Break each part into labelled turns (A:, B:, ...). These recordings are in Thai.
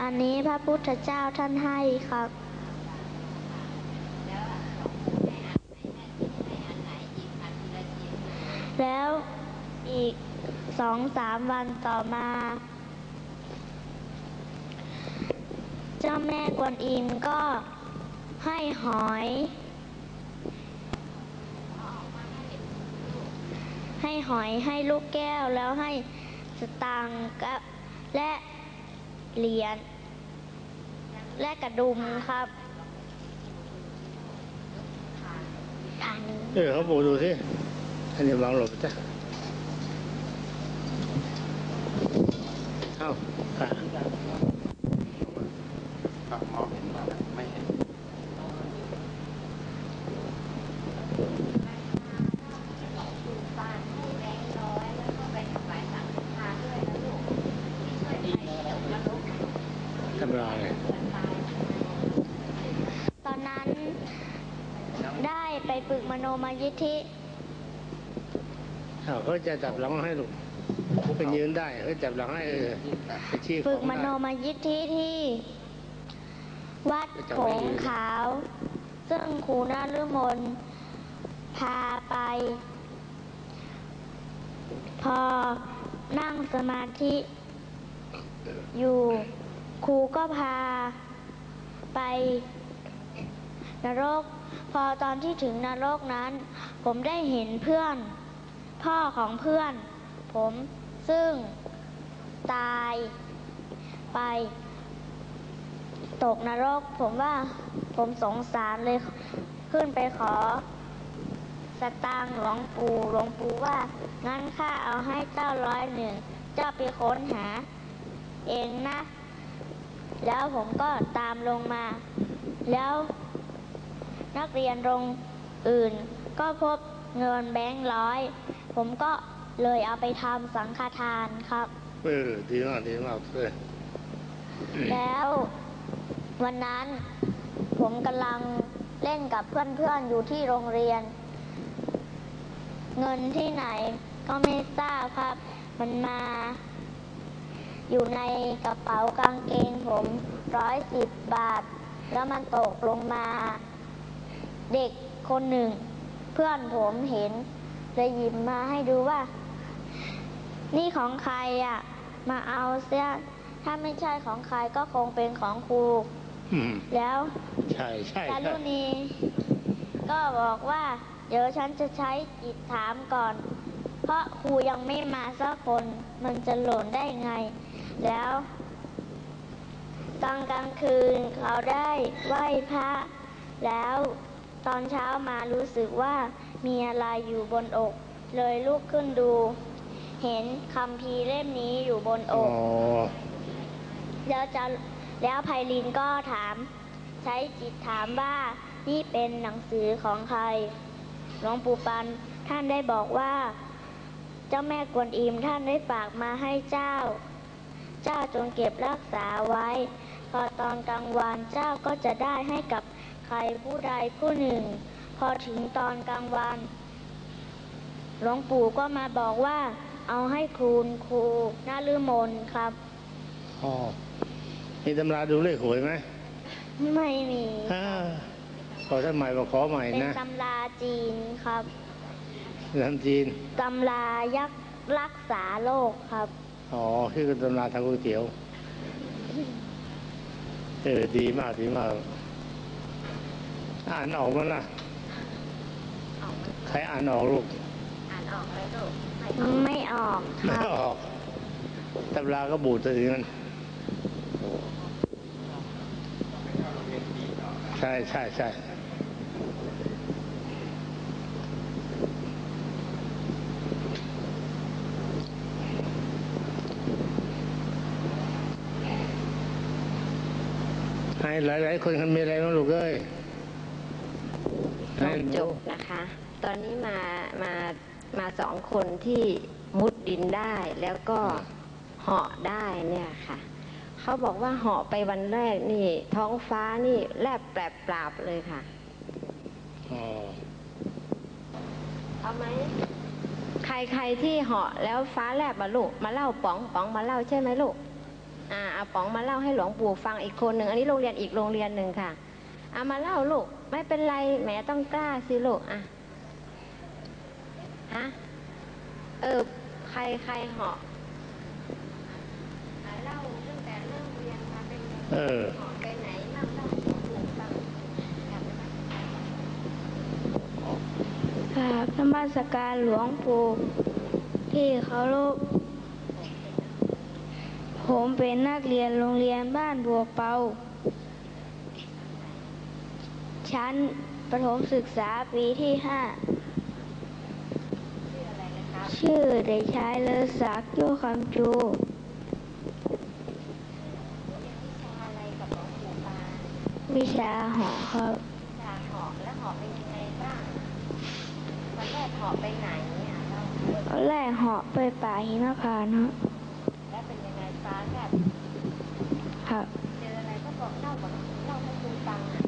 A: อันนี้พระพุทธเจ้าท่านให้ครับ แล้วอีกสองสามวันต่อมา เจ้าแม่กวนอิมก็ให้หอย ให้หอยให้ลูกแก้วแล้วให้สตางค์และ เหรียญและกระดุมครับทางนี้
B: เออเขาบอกดูสิอันนี้วางหลบจ้ะเข้าอะ
C: ก็มองเห็นว่าไม่เห็น
B: ทำลาย
A: ตอ นนั้น ได้ไปฝึกมโนมยิทธิ
B: อ้าวเขาจะจับหลังให้ลูกเป็นยืนได้เขาจับหลังให้เออไปชี้
A: ฝึก
B: ของ
A: มโน
B: ได้
A: มยิทธิที่ วัดโขงขาว ซึ่งครูนาฤมลพาไป พอนั่งสมาธิ อยู่ครูก็พาไป นรก พอตอนที่ถึงนรกนั้น ผมได้เห็นเพื่อน พ่อของเพื่อน ผมซึ่งตายไป ตกนรก ผมว่าผมสงสารเลยขึ้นไปขอ สตางค์หลวงปู่หลวงปู่ว่า งั้นข้าเอาให้เจ้าร้อยหนึ่ง เจ้าไปค้นหา เองนะ แล้วผมก็ตามลงมา แล้ว นักเรียนโรงอื่น ก็พบเงินแบงค์ร้อย ผมก็เลยเอาไปทำสังฆทานครับ
B: เออ ดีมากดีมากเลย
A: แล้ววันนั้นผมกำลังเล่นกับเพื่อนๆอยู่ที่โรงเรียน เงินที่ไหนก็ไม่ทราบครับ มันมา อยู่ในกระเป๋ากางเกงผมร้อยสิบบาท แล้วมันตกลงมา เด็กคนหนึ่ง เพื่อนผมเห็นเลยหยิบมาให้ดูว่า นี่ของใครอะ มาเอาเสียถ้าไม่ใช่ของใครก็คงเป็นของครู
B: อืม
A: แล้ว
B: ใช่ใช่
A: จา
B: ใช่
A: รุณีก็บอกว่า เดี๋ยวฉันจะใช้จิตถามก่อน เพราะครูยังไม่มาสักคนมันจะหล่นได้ไง แล้ว ตอนกลางคืนเขาได้ไหว้พระแล้ว ตอนเช้ามารู้สึกว่ามีอะไรอยู่บนอก เลยลุกขึ้นดู เห็นคำพีร์เล่มนี้อยู่บนอ
B: อ๋อ
A: ก แล้วจะแล้วไพลินก็ถาม ใช้จิตถามว่านี่เป็นหนังสือของใครหลวงปู่ปันท่านได้บอกว่า เจ้าแม่กวนอิมท่านได้ฝากมาให้เจ้า เจ้าจงเก็บรักษาไว้ พอตอนกลางวันเจ้าก็จะได้ให้กับใครผู้ใดผู้หนึ่ง พอถึงตอนกลางวัน หลวงปู่ก็มาบอกว่า เอาให้ครูนครูน่าลืมนครับ
B: อ๋อมีตำราดูเลขหวยไหม
A: ไม่มี
B: อ่าขอท่านใหม่มาขอใหม่
A: เป็น
B: นะ
A: ตำราจีนครับ
B: ทำจีน
A: ตำรายักษ์รักษาโรคครับ
B: อ๋อคือตำราทางก๋วยเตี๋ยว เออ ดีมาก ดีมาก อ่านออกมั้ยล่ะใครอ่านออกลูก
A: ไม่ออกค
B: ไม่
A: รับ
B: ออกตำราก็บูดตัวถึงนั้นใช่ใช่ใช่ให้หลาย ๆ คนเขามีอะไรบ้างลูกเอ้ย
D: ตอนจบนะคะ ตอนนี้มามามาสองคนที่มุดดินได้แล้วก็เหาะได้เนี่ยค่ะเขาบอกว่าเหาะไปวันแรกนี่ ท้องฟ้านี่แลบแปรบปราบเลยค่ะ
B: อ๋อ
D: เอาไหมใครใครที่เหาะแล้วฟ้าแลบมาลูกมาเล่าป๋องป๋องมาเล่าใช่ไหมลูกอ่าอาป๋องมาเล่าให้หลวงปู่ฟังอีกคนหนึ่งอันนี้โรงเรียนอีกโรงเรียนหนึ่งค่ะเอามาเล่าลูก ไม่เป็นไรแหมต้องกล้าสิลูกอะฮะเออใครใครเหาะอะเล่าตั้งแต่เริ่มเรียนมาเป็นไง
B: เออ
D: เหาะไปไหนบ้างเล่าให้หลวงปู่ฟังอยากไปไหม
A: กราบนมัสการหลวงปู่ที่เคารพผมเป็นนักเรียนโรงเรียนบ้านบัวเปา ชั้นประถมศึกษาปีที่ห้า
D: ชื่ออะไรนะครับ
A: ชื่อเด็กชายเลอศักดิ์โยคำจู
D: วิชาอะไรกับหลวงปู่ปา
A: วิชาหอครับ
D: วิชาเหาะแล้วเหาะเป็นยังไงบ้างวันแรกเหาะไปไหนเนี่ยเล่า
A: ตอนแรกเหาะไปป่าหิมพานต์ครับ
D: แล้วเป็นยังไงฟ้าแลบ
A: ครับ
D: เจออะไรก็บอกเล่าบอกเล่าให้คุณฟังอะ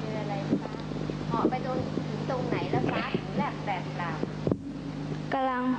D: เจออะไรฟ้าเหาะไปตรงถึงตรงไหนแล้วฟ้าถึงแลบแบบเปล่ากำ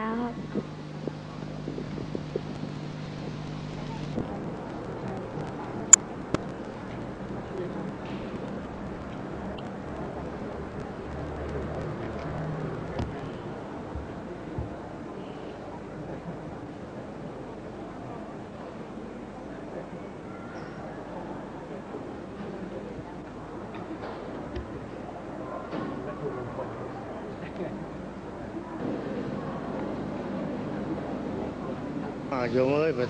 A: ครับ
B: อ่าโยมเอ้ยป